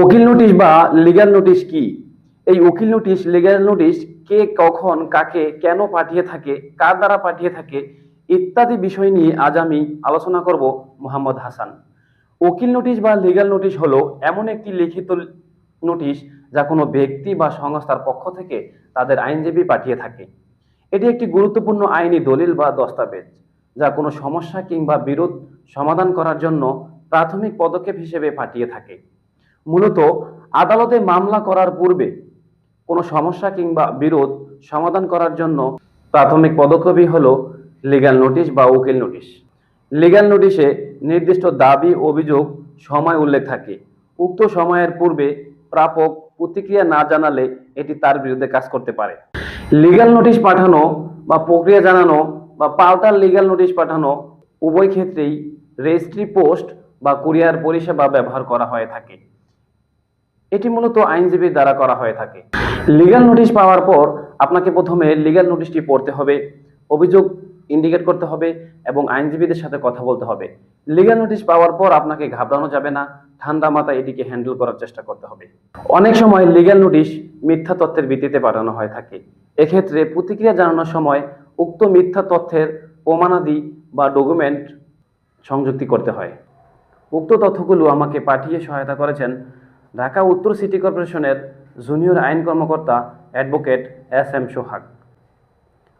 উকিল নোটিশ বা legal notice কি? এই উকিল নোটিশ লিগ্যাল নোটিশ কে কখন, কাকে, কেন পাঠিয়ে থাকে, কার দ্বারা পাঠিয়ে থাকে ইত্যাদি বিষয় নিয়ে আজ আমি আলোচনা করব মোহাম্মদ হাসান। উকিল নোটিশ বা লিগ্যাল নোটিশ হলো এমন একটি লিখিত নোটিশ যা কোনো ব্যক্তি বা সংস্থার পক্ষ থেকে তাদের আইনজীবী পাঠিয়ে থাকে। এটি একটি গুরুত্বপূর্ণ আইনি দলিল বা দস্তাবেজ যা কোনো সমস্যা কিংবা বিরোধ সমাধান করার জন্য প্রাথমিক পদক্ষেপ হিসেবে পাঠিয়ে থাকে। মূলত আদালতে মামলা করার পূর্বে কোনো সমস্যা কিংবা বিরোধ সমাধান করার জন্য প্রাথমিক পদক্ষেপই হলো লিগ্যাল নোটিশ বা উকিল নোটিশ লিগ্যাল নোটিশে নির্দিষ্ট দাবি, অভিযোগ, সময় উল্লেখ থাকে। উক্ত সময়ের পূর্বে প্রাপক প্রতিক্রিয়া না জানালে এটি তার বিরুদ্ধে কাজ করতে পারে। লিগ্যাল নোটিশ পাঠানো বা প্রক্রিয়া জানানো বা পাল্টা লিগ্যাল নোটিশ পাঠানো উভয় ক্ষেত্রেই রেজিস্ট্রি পোস্ট বা কুরিয়ার পরিষেবা ব্যবহার করা হয়ে থাকে। এটি মূলত আইনজীবীর দ্বারা করা হয়ে থাকে। লিগ্যাল নোটিশ পাওয়ার পর আপনাকে প্রথমে লিগ্যাল নোটিশটি পড়তে হবে, অভিযোগ ইন্ডিকেট করতে হবে এবং আইনজীবীদের সাথে কথা বলতে হবে। লিগ্যাল নোটিশ পাওয়ার পর আপনাকে ঘাবড়ানো যাবে না, ঠান্ডা মাথায় এটিকে হ্যান্ডেল করার চেষ্টা করতে হবে। অনেক সময় লিগ্যাল নোটিশ মিথ্যা তথ্যের ভিত্তিতে পাঠানো হয়ে থাকে। এক্ষেত্রে প্রতিক্রিয়া জানানোর সময় উক্ত মিথ্যা তথ্যের প্রমাণাদি বা ডকুমেন্ট সংযুক্তি করতে হয়। উক্ত তথ্যগুলো আমাকে পাঠিয়ে সহায়তা করেছেন ঢাকা উত্তর সিটি কর্পোরেশনের জুনিয়র আইন কর্মকর্তা অ্যাডভোকেট এস এম সোহাগ।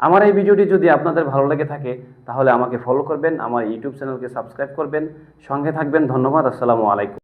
আমার এই ভিডিওটি যদি আপনাদের ভালো লেগে থাকে, তাহলে আমাকে ফলো করবেন, আমার ইউটিউব চ্যানেলকে সাবস্ক্রাইব করবেন। সঙ্গে থাকবেন, ধন্যবাদ, আসসালামু আলাইকুম।